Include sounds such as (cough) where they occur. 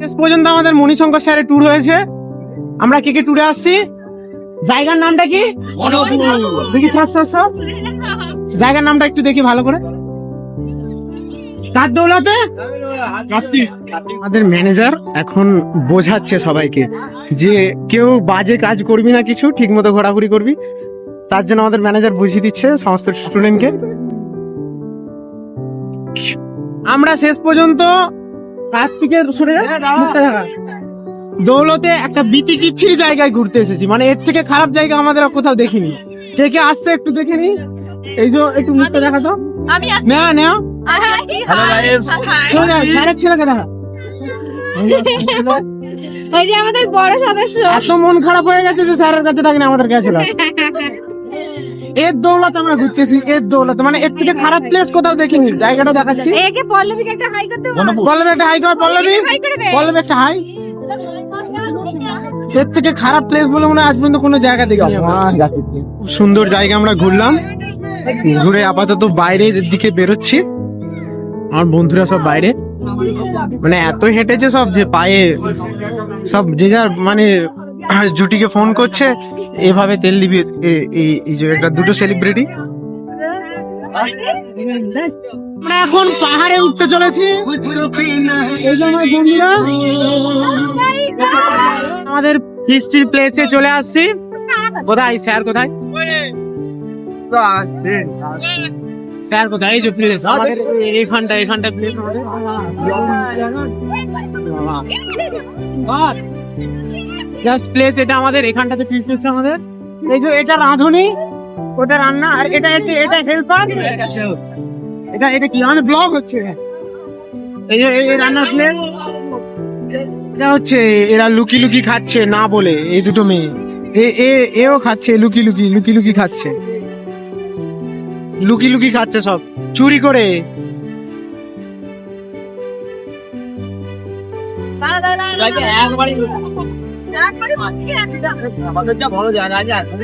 শেষ পর্যন্ত আমাদের মণিশঙ্কর স্যারের ট্যুর হয়েছে। আমরা কে কে ট্যুরে আসছি? জায়গার নামটা কি? দেখি। জায়গার নামটা একটু দেখি ভালো করে। কার দৌলতে আমাদের ম্যানেজার এখন বোঝাচ্ছে সবাইকে যে কেউ বাজে কাজ করবি না কিছু ঠিক মতো ঘোরাঘুরি করবি। তার জন্য আমাদের ম্যানেজার বুঝিয়ে দিচ্ছে সমস্ত স্টুডেন্টকে আমরা শেষ পর্যন্ত কাছ থেকে সরে। দৌলতে একটা বিতি কিচ্ছির জায়গায় ঘুরতে এসেছি। মানে এর থেকে খারাপ জায়গা আমাদের আর কোথাও দেখিনি। কে কে আসছে একটু দেখে নি। এই যে একটু মুখটা দেখা তো ওই যে আমাদের বড় সদস্য। এত মন খারাপ হয়ে গেছে যে স্যারের কাছে থাকি না আমাদের কাছে। (laughs) এর দৌলত আমরা ঘুরতেছি এর দৌলত। মানে এর থেকে খারাপ প্লেস কোথাও দেখিনি জায়গাটা দেখাচ্ছি। একে পল্লবীকে একটা হাই করতে। পল্লবী একটা হাই কর পল্লবী। হাই করে দে। পল্লবী একটা হাই এর থেকে খারাপ প্লেস বলে মনে হয় আজ পর্যন্ত কোনো জায়গা আমরা। সুন্দর জায়গা আমরা ঘুরলাম। ঘুরে আপাতত বাইরের দিকে বেরোচ্ছি। আমার বন্ধুরা সব বাইরে। মানে এত হেঁটেছে সব যে পায়ে সব যে যার মানে জুটিকে ফোন করছে এভাবে তেল দিবি এ- এই এই যে এটা দুটো সেলিব্রিটি আমরা এখন পাহাড়ে উঠতে চলেছি। আমাদের হিস্ট্রি প্লেসে চলে আসছি। কোথায় স্যার কোথায়? স্যার কোথায়? এই যে প্লেস আমাদের এখানটা এখানটা প্লেস আমাদের। জাস্ট প্লেস এটা আমাদের এখানটাতে ফিস্ট হচ্ছে আমাদের। এই যে এটা রাঁধুনি ওটা রান্না আর এটা হচ্ছে এটা হেল্পার এটা এটা কি আমাদের ব্লগ হচ্ছে। এই যে এই রান্নার প্লেস এটা হচ্ছে এরা লুকি লুকি খাচ্ছে না বলে এই দুটো মেয়ে। এ এ এও খাচ্ছে লুকি লুকি লুকি লুকি খাচ্ছে। লুকি লুকি খাচ্ছে সব। চুরি করে। দাঁড়া, দাঁড়া, দাঁড়া, দাঁড়া। একবারই। আমাদের যা ভালো জায়গা আছে